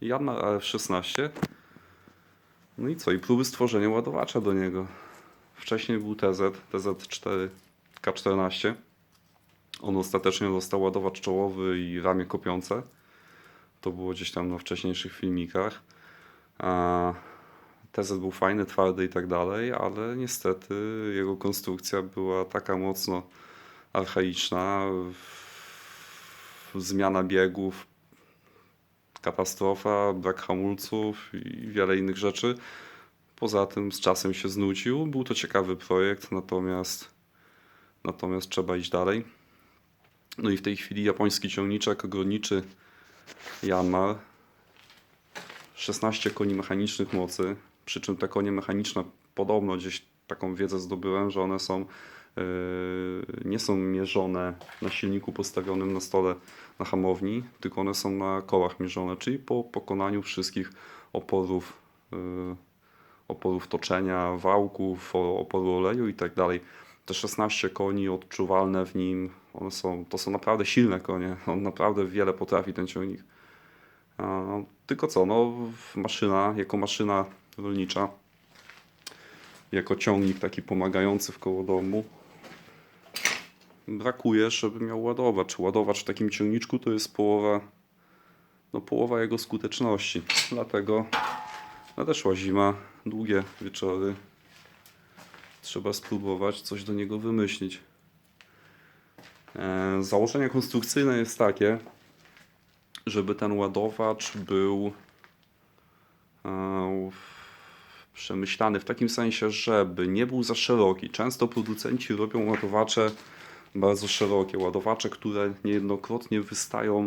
Janmar AF16. No i co? I próby stworzenia ładowacza do niego. Wcześniej był TZ, TZ4K14. On ostatecznie dostał ładowacz czołowy i ramię kopiące. To było gdzieś tam na wcześniejszych filmikach. A TZ był fajny, twardy i tak dalej, ale niestety jego konstrukcja była taka mocno archaiczna. Zmiana biegów, katastrofa, brak hamulców i wiele innych rzeczy. Poza tym z czasem się znudził. Był to ciekawy projekt, natomiast, natomiast trzeba iść dalej. No i w tej chwili japoński ciągniczek ogrodniczy Yanmar 16 koni mechanicznych mocy, przy czym te konie mechaniczne podobno gdzieś taką wiedzę zdobyłem, że one są nie są mierzone na silniku postawionym na stole na hamowni, tylko one są na kołach mierzone, czyli po pokonaniu wszystkich oporów, yy, oporów toczenia, wałków, oporu oleju i tak dalej. Te 16 koni odczuwalne w nim, one są, to są naprawdę silne konie. On naprawdę wiele potrafi ten ciągnik. A, tylko co, no maszyna, jako maszyna rolnicza, jako ciągnik taki pomagający w koło domu, brakuje, żeby miał ładowacz. Ładowacz w takim ciągniczku to jest połowa, no połowa jego skuteczności. Dlatego nadeszła zima, długie wieczory. Trzeba spróbować coś do niego wymyślić. E, Założenie konstrukcyjne jest takie, żeby ten ładowacz był e, przemyślany w takim sensie, żeby nie był za szeroki. Często producenci robią ładowacze bardzo szerokie, ładowacze, które niejednokrotnie wystają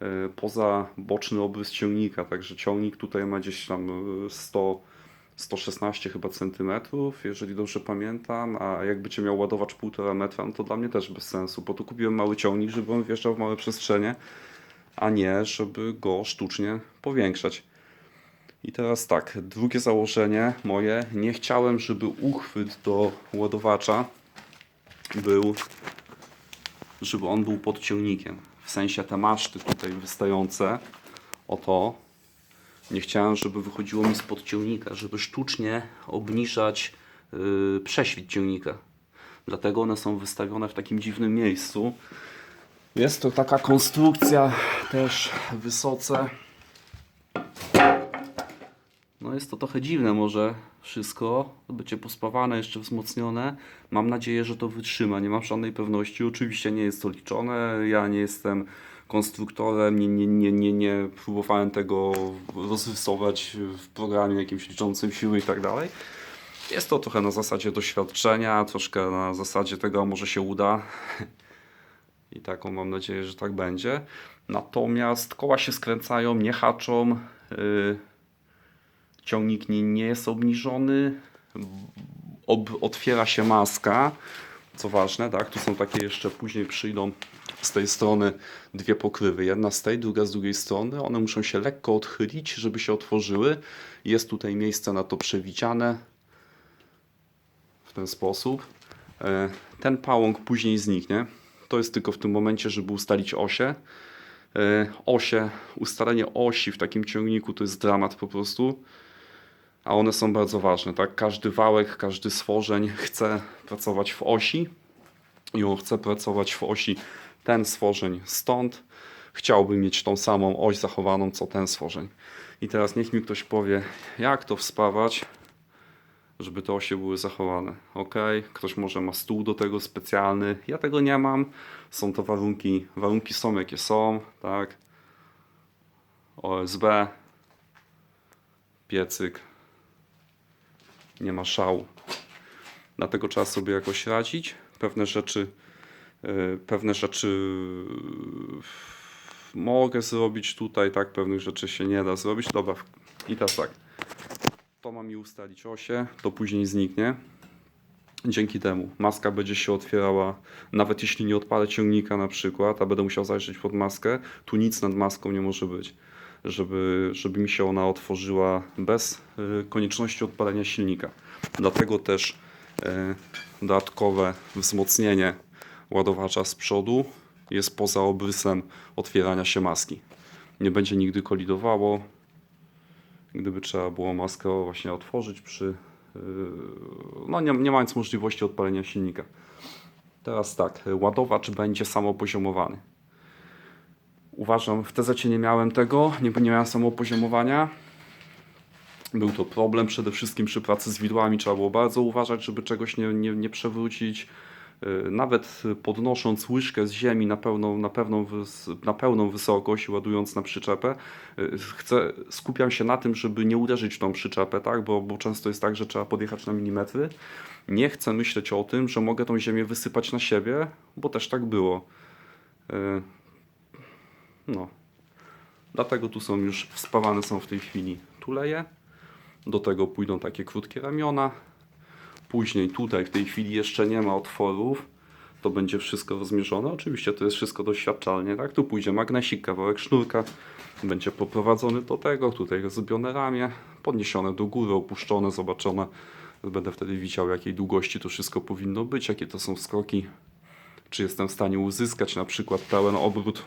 e, poza boczny obrys ciągnika, także ciągnik tutaj ma gdzieś tam e, 100 116 chyba centymetrów, jeżeli dobrze pamiętam, a jakby cię miał ładowacz 1,5 metra, no to dla mnie też bez sensu, bo tu kupiłem mały ciągnik, żeby on wjeżdżał w małe przestrzenie, a nie żeby go sztucznie powiększać. I teraz tak, drugie założenie moje, nie chciałem, żeby uchwyt do ładowacza był, żeby on był pod ciągnikiem. W sensie te maszty tutaj wystające, oto, nie chciałem, żeby wychodziło mi spod ciągnika, żeby sztucznie obniżać yy, prześwit ciągnika. Dlatego one są wystawione w takim dziwnym miejscu. Jest to taka konstrukcja też wysoce. Jest to trochę dziwne może wszystko. Będzie pospawane, jeszcze wzmocnione. Mam nadzieję, że to wytrzyma. Nie mam żadnej pewności. Oczywiście nie jest to liczone. Ja nie jestem konstruktorem. Nie, nie, nie, nie, nie próbowałem tego rozrysować w programie jakimś liczącym siły i tak dalej. Jest to trochę na zasadzie doświadczenia, troszkę na zasadzie tego, może się uda. I taką mam nadzieję, że tak będzie. Natomiast koła się skręcają, nie haczą. Yy, ciągnik nie, nie jest obniżony. Ob, otwiera się maska. Co ważne, tak? Tu są takie jeszcze później przyjdą z tej strony dwie pokrywy. Jedna z tej, druga z drugiej strony. One muszą się lekko odchylić, żeby się otworzyły. Jest tutaj miejsce na to przewidziane w ten sposób. E, Ten pałąk później zniknie. To jest tylko w tym momencie, żeby ustalić osię. E, Osie, ustalenie osi w takim ciągniku to jest dramat po prostu. A one są bardzo ważne, tak? Każdy wałek, każdy stworzeń chce pracować w osi i on chce pracować w osi ten stworzeń stąd. Chciałby mieć tą samą oś zachowaną, co ten stworzeń. I teraz niech mi ktoś powie, jak to wspawać, żeby te osie były zachowane. Ok, ktoś może ma stół do tego specjalny. Ja tego nie mam. Są to warunki, warunki są jakie są, tak? OSB, piecyk, nie ma szału. Dlatego trzeba sobie jakoś radzić. Pewne rzeczy, yy, pewne rzeczy yy, mogę zrobić tutaj, tak? Pewnych rzeczy się nie da zrobić. Dobra, i teraz tak. To ma mi ustalić osie, to później zniknie. Dzięki temu maska będzie się otwierała, nawet jeśli nie odpalę ciągnika na przykład, a będę musiał zajrzeć pod maskę, tu nic nad maską nie może być, żeby, żeby mi się ona otworzyła bez y, konieczności odpalenia silnika. Dlatego też y, dodatkowe wzmocnienie ładowacza z przodu jest poza obrysem otwierania się maski. Nie będzie nigdy kolidowało, gdyby trzeba było maskę właśnie otworzyć przy, yy, no nie, nie mając możliwości odpalenia silnika. Teraz tak, ładowacz będzie samopoziomowany. Uważam, w TZ nie miałem tego, nie, nie miałem samopoziomowania. Był to problem przede wszystkim przy pracy z widłami. Trzeba było bardzo uważać, żeby czegoś nie, nie, nie przewrócić. Yy, Nawet podnosząc łyżkę z ziemi na pełną, na pewną, wys- na pełną wysokość, ładując na przyczepę, yy, chcę, skupiam się na tym, żeby nie uderzyć w tą przyczepę, tak? bo, bo często jest tak, że trzeba podjechać na milimetry. Nie chcę myśleć o tym, że mogę tą ziemię wysypać na siebie, bo też tak było. No. Dlatego tu są już wspawane są w tej chwili tuleje. Do tego pójdą takie krótkie ramiona. Później tutaj w tej chwili jeszcze nie ma otworów. To będzie wszystko rozmierzone. Oczywiście to jest wszystko doświadczalnie, tak? Tu pójdzie magnesik, kawałek sznurka. Będzie poprowadzony do tego. Tutaj rozbione ramię. Podniesione do góry, opuszczone, zobaczone. Będę wtedy widział jakiej długości to wszystko powinno być, jakie to są skoki. Czy jestem w stanie uzyskać na przykład pełen obrót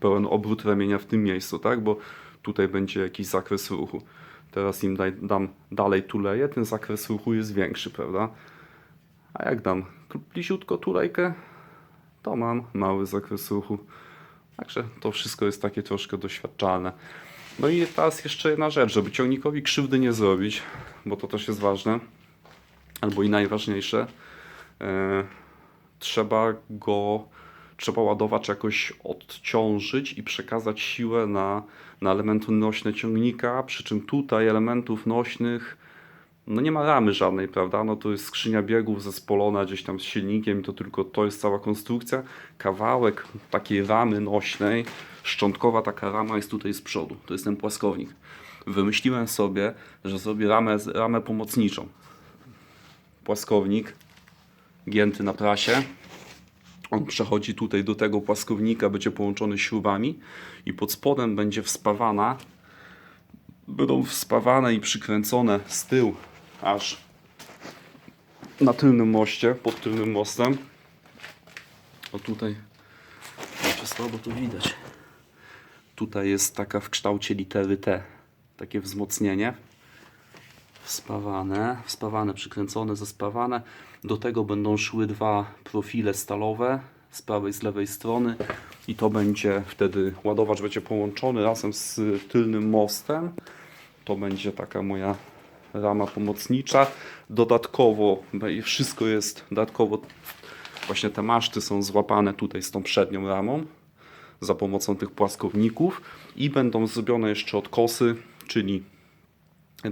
pełen obrót ramienia w tym miejscu, tak? Bo tutaj będzie jakiś zakres ruchu. Teraz im daj, dam dalej tuleję, ten zakres ruchu jest większy, prawda? A jak dam bliziutko tulejkę, to mam mały zakres ruchu. Także to wszystko jest takie troszkę doświadczalne. No i teraz jeszcze jedna rzecz, żeby ciągnikowi krzywdy nie zrobić, bo to też jest ważne, albo i najważniejsze. E, trzeba go, trzeba ładowacz jakoś odciążyć i przekazać siłę na, na elementy nośne ciągnika, przy czym tutaj elementów nośnych no nie ma ramy żadnej, prawda? No to jest skrzynia biegów zespolona gdzieś tam z silnikiem i to tylko to jest cała konstrukcja. Kawałek takiej ramy nośnej, szczątkowa taka rama jest tutaj z przodu. To jest ten płaskownik. Wymyśliłem sobie, że zrobię ramę, ramę pomocniczą. Płaskownik gięty na prasie. On przechodzi tutaj do tego płaskownika, będzie połączony śrubami i pod spodem będzie wspawana będą wspawane i przykręcone z tyłu aż na tylnym moście, pod tylnym mostem. O tutaj, słabo to widać. Tutaj jest taka w kształcie litery T, takie wzmocnienie. Wspawane, wspawane, przykręcone, zespawane. Do tego będą szły dwa profile stalowe z prawej, z lewej strony i to będzie wtedy ładowacz będzie połączony razem z tylnym mostem. To będzie taka moja rama pomocnicza. Dodatkowo wszystko jest dodatkowo właśnie te maszty są złapane tutaj z tą przednią ramą za pomocą tych płaskowników i będą zrobione jeszcze odkosy, czyli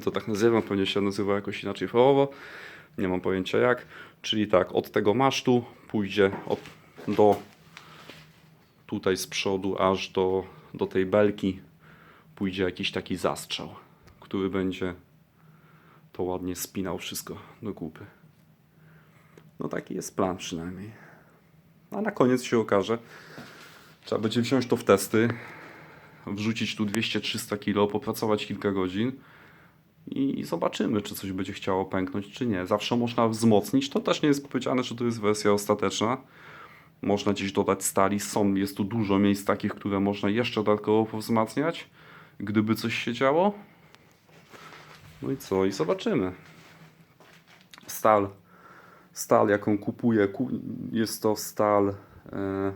to tak nazywam, pewnie się nazywa jakoś inaczej fachowo, nie mam pojęcia jak, czyli tak, od tego masztu pójdzie od, do tutaj z przodu aż do, do tej belki pójdzie jakiś taki zastrzał, który będzie to ładnie spinał wszystko do kupy. No taki jest plan przynajmniej. A na koniec się okaże, trzeba będzie wziąć to w testy, wrzucić tu 200-300 kg, popracować kilka godzin i zobaczymy, czy coś będzie chciało pęknąć, czy nie. Zawsze można wzmocnić. To też nie jest powiedziane, że to jest wersja ostateczna. Można gdzieś dodać stali. Są, jest tu dużo miejsc takich, które można jeszcze dodatkowo powzmacniać, gdyby coś się działo. No i co? I zobaczymy. Stal. Stal, jaką kupuję, ku- jest to stal. E,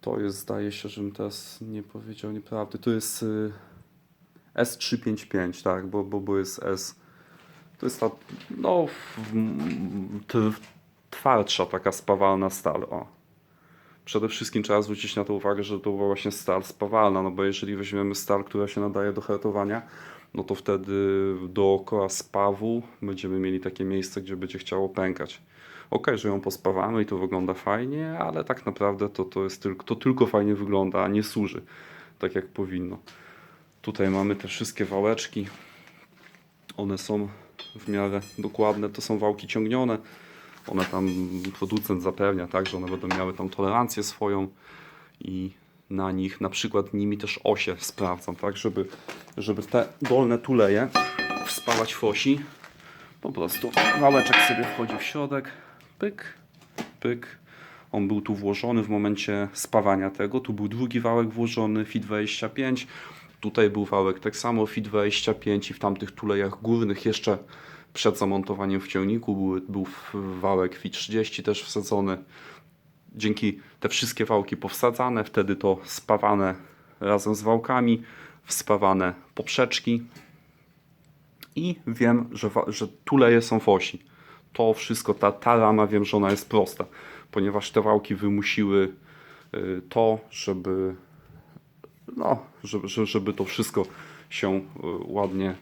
to jest, zdaje się, żebym teraz nie powiedział nieprawdy. To jest y, S355, tak, bo, bo, bo jest S. To jest ta, no, twardsza taka spawalna stal. O. Przede wszystkim trzeba zwrócić na to uwagę, że to była właśnie stal spawalna, no bo jeżeli weźmiemy stal, która się nadaje do hartowania, no to wtedy dookoła spawu będziemy mieli takie miejsce, gdzie będzie chciało pękać. Ok, że ją pospawamy i to wygląda fajnie, ale tak naprawdę to, to, jest tylko, to tylko fajnie wygląda, a nie służy tak jak powinno. Tutaj mamy te wszystkie wałeczki. One są w miarę dokładne. To są wałki ciągnione. One tam producent zapewnia, tak, że one będą miały tą tolerancję swoją i na nich, na przykład nimi też osie sprawdzam, tak, żeby, żeby te dolne tuleje wspalać w osi. Po prostu wałeczek sobie wchodzi w środek, pyk, pyk. On był tu włożony w momencie spawania tego. Tu był drugi wałek włożony, FIT 25. Tutaj był wałek tak samo FIT 25 i w tamtych tulejach górnych jeszcze przed zamontowaniem w ciągniku był, był wałek FIT 30 też wsadzony. Dzięki te wszystkie wałki powsadzane, wtedy to spawane razem z wałkami, wspawane poprzeczki i wiem, że, że tuleje są w osi. To wszystko, ta, ta rama wiem, że ona jest prosta, ponieważ te wałki wymusiły y, to, żeby no, żeby, żeby, to wszystko się y, ładnie,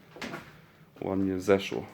ładnie zeszło.